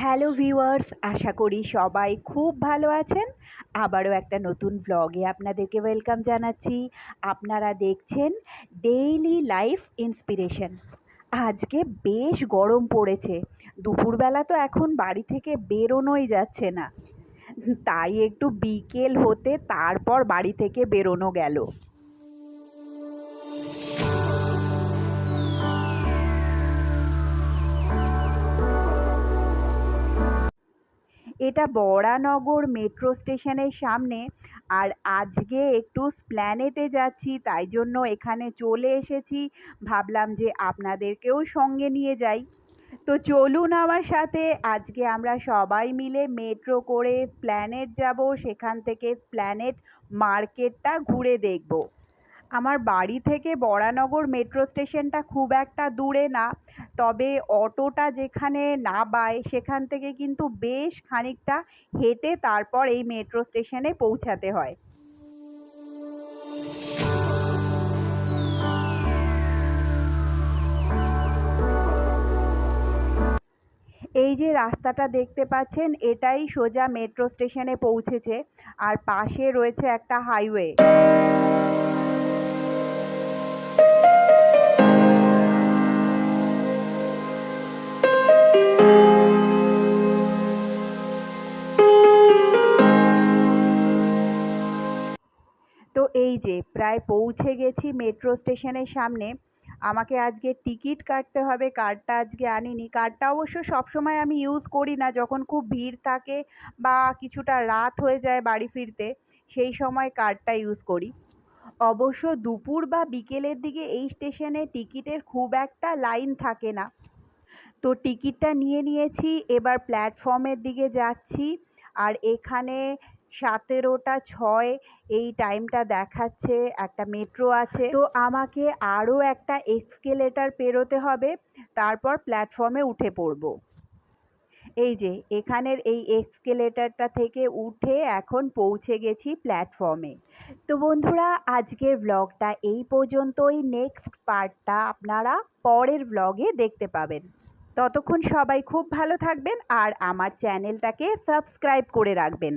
Hello viewers আশা করি সবাই খুব ভালো আছেন। আবারও একটা নতুন ব্লগে আপনাদেরকে ওয়েলকাম জানাচ্ছি। আপনারা দেখছেন ডেইলি লাইফ ইন্সপিরেশন আজকে বেশ গরম পড়েছে। দুপুরবেলা তো এখন বাড়ি থেকে বেরোনোই যাচ্ছে না। তাই একটু বিকেল হতে তারপর বাড়ি থেকে বেরোনো গেল। এটা বরানগর মেট্রো স্টেশনের সামনে। আর আজকে একটু স্প্ল্যানেটে যাচ্ছি, তাই জন্য এখানে চলে এসেছি। ভাবলাম যে আপনাদেরকেও সঙ্গে নিয়ে যাই। তো চলুন আমার সাথে, আজকে আমরা সবাই মিলে মেট্রো করে প্ল্যানেট যাব। সেখান থেকে প্ল্যানেট মার্কেটটা ঘুরে দেখব। আমার বাড়ি থেকে বরানগর মেট্রো স্টেশনটা খুব একটা দূরে না। তবে অটোটা যেখানে নামায় সেখান থেকে কিন্তু বেশ খানিকটা হেঁটে তারপর এই মেট্রো স্টেশনে পৌঁছাতে হয়। এই যে রাস্তাটা দেখতে পাচ্ছেন, এটাই সোজা মেট্রো স্টেশনে পৌঁছেছে। আর পাশে রয়েছে একটা হাইওয়ে তো এই যে, প্রায় পৌঁছে গেছি মেট্রো স্টেশনের সামনে। আমাকে আজকে টিকিট কাটতে হবে, কার্ডটা আজকে আনিনি। কার্ডটা অবশ্য সবসময় আমি ইউজ করি না, যখন খুব ভিড় থাকে বা কিছুটা রাত হয়ে যায় বাড়ি ফিরতে, সেই সময় কার্ডটা ইউজ করি। অবশ্য দুপুর বা বিকেলের দিকে এই স্টেশনে টিকিটের খুব একটা লাইন থাকে না। তো টিকিটটা নিয়ে নিয়েছি, এবার প্ল্যাটফর্মের দিকে যাচ্ছি। আর এখানে সতেরোটা ছয় এই টাইমটা দেখাচ্ছে, একটা মেট্রো আছে। তো আমাকে আরও একটা এক্সকেলেটার পেরোতে হবে, তারপর প্ল্যাটফর্মে উঠে পড়ব। এই যে, এখানের এই এক্সকেলেটারটা থেকে উঠে এখন পৌঁছে গেছি প্ল্যাটফর্মে তো বন্ধুরা, আজকের ব্লগটা এই পর্যন্তই। নেক্সট পার্টটা আপনারা পরের ব্লগে দেখতে পাবেন। ততক্ষণ সবাই খুব ভালো থাকবেন আর আমার চ্যানেলটাকে সাবস্ক্রাইব করে রাখবেন।